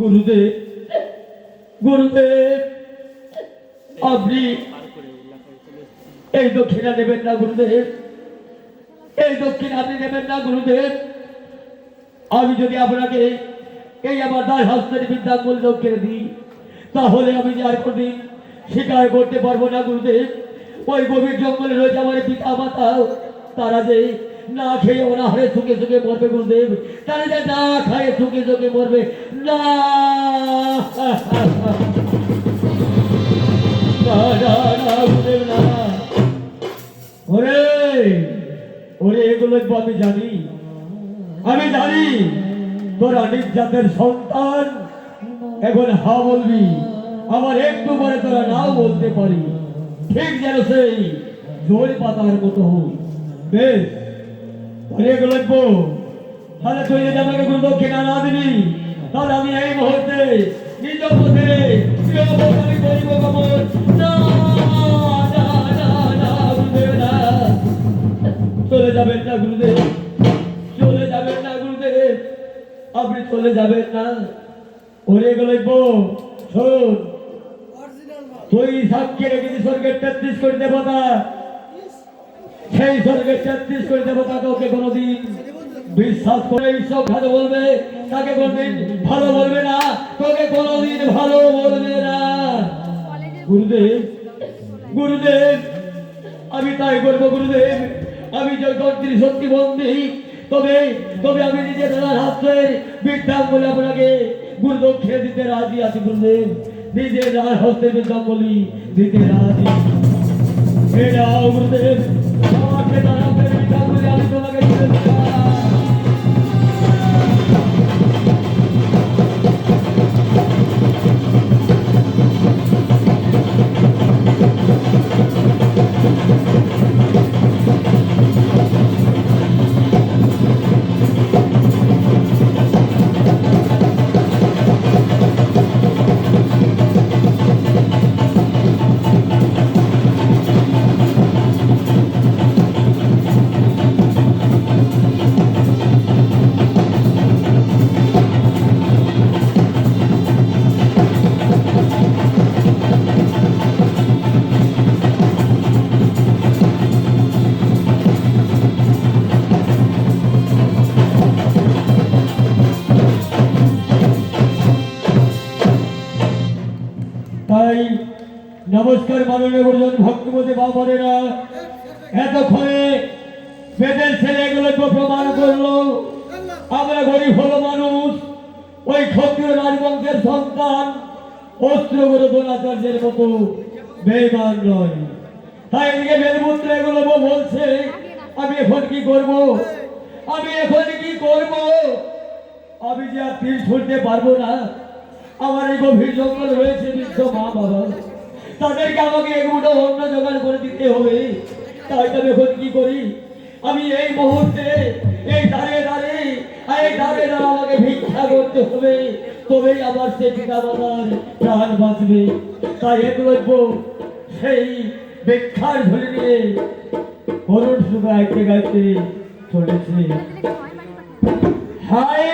গুরুদেব গুরুদেব, আপনি এই দক্ষিণা নেবেন না গুরুদেব, এই দক্ষিণ আপনি নেবেন না গুরুদেব। আমি যদি আপনাকে এই আমার দায় হস্তের বিদ্যাঙ্গুল দক্ষিণে দিই, তাহলে আমি যে আর কোনদিন স্বীকার করতে পারব না গুরুদেব। ওই গভীর জঙ্গলে রয়েছে আমার পিতা মাতা তারা যে না খেয়ে অনাহারে সুখে সুখে মরবে গুরুদেব যে না খায় সুখে সুখে মরবে। না। ওরে ওরে, এগুলো আমি জানি। আমি জানি, তোর অনেক জাতের সন্তান। এখন হা বলবি, আমার একটু পরে তোরা নাও বলতে পারি। ঠিক যেন সেই জোর পাতার মতো হোক। বেশ। তাহলে তুই যদি আমাকে কোনো দক্ষিণা না দিবি তাহলে আমি এই মুহূর্তে নিজ পথে করিব। কমল চলে যাবেন না গুরুদেব চলে যাবেন না গুরুদেব আপনি চলে যাবেন না। ওরে গল্প শোন তুই সাক্ষী রেখেছি স্বর্গের তেত্রিশ কোটি দেবতা। সেই স্বর্গের তেত্রিশ কোটি দেবতা তোকে কোনোদিন বিশ্বাস করে ঈশ্বর ভালো বলবে? তাকে কোনোদিন ভালো বলবে না। তোকে কোনোদিন ভালো বলবে না। গুরুদেব গুরুদেব, আমি তাই করব গুরুদেব। আমি যদি সত্যি বন্দি তবে তবে আমি নিজের দাদার হাতের বিদ্যাম বলে আপনাকে গুরু দক্ষিণে দিতে রাজি আছি গুরুদেব। নিজের দাদার হস্তে বিদ্যাম বলি দিতে রাজি। এটাও গুরুদেব। Devam et, devam et, get et, devam et, devam et, devam et, তাই নমস্কার মাননীয় গুরুজন ভক্তিমতী বাবারেরা। এতক্ষণে বেদের ছেলেগুলোকে প্রমাণ করল। আমরা গরিব হলো মানুষ, ওই ক্ষত্রিয় রাজবংশের সন্তান অস্ত্রগুরু দ্রোণাচার্যের মতো বেমান নয়। তাই এদিকে বেদপুত্র এগুলো বলছে, আমি এখন কি করব? আমি এখন কি করব? আমি যে আর তীর ছুটতে পারব না আমার এই গভীর জঙ্গল রয়েছে বৃদ্ধ মা বাবা। তাদেরকে আমাকে এগুলো অন্য জোগাড় করে দিতে হবে। তাই তো আমি এখন কি করি? আমি এই মুহূর্তে এই দাঁড়িয়ে দাঁড়িয়ে এই দাঁড়িয়ে দাঁড়িয়ে আমাকে ভিক্ষা করতে হবে। তবেই আমার সে পিতা মাতার প্রাণ বাঁচবে। তাই একলব্য সেই ভিক্ষার ঝুলি নিয়ে করুণ সুখ গাইতে গাইতে চলেছে। হায়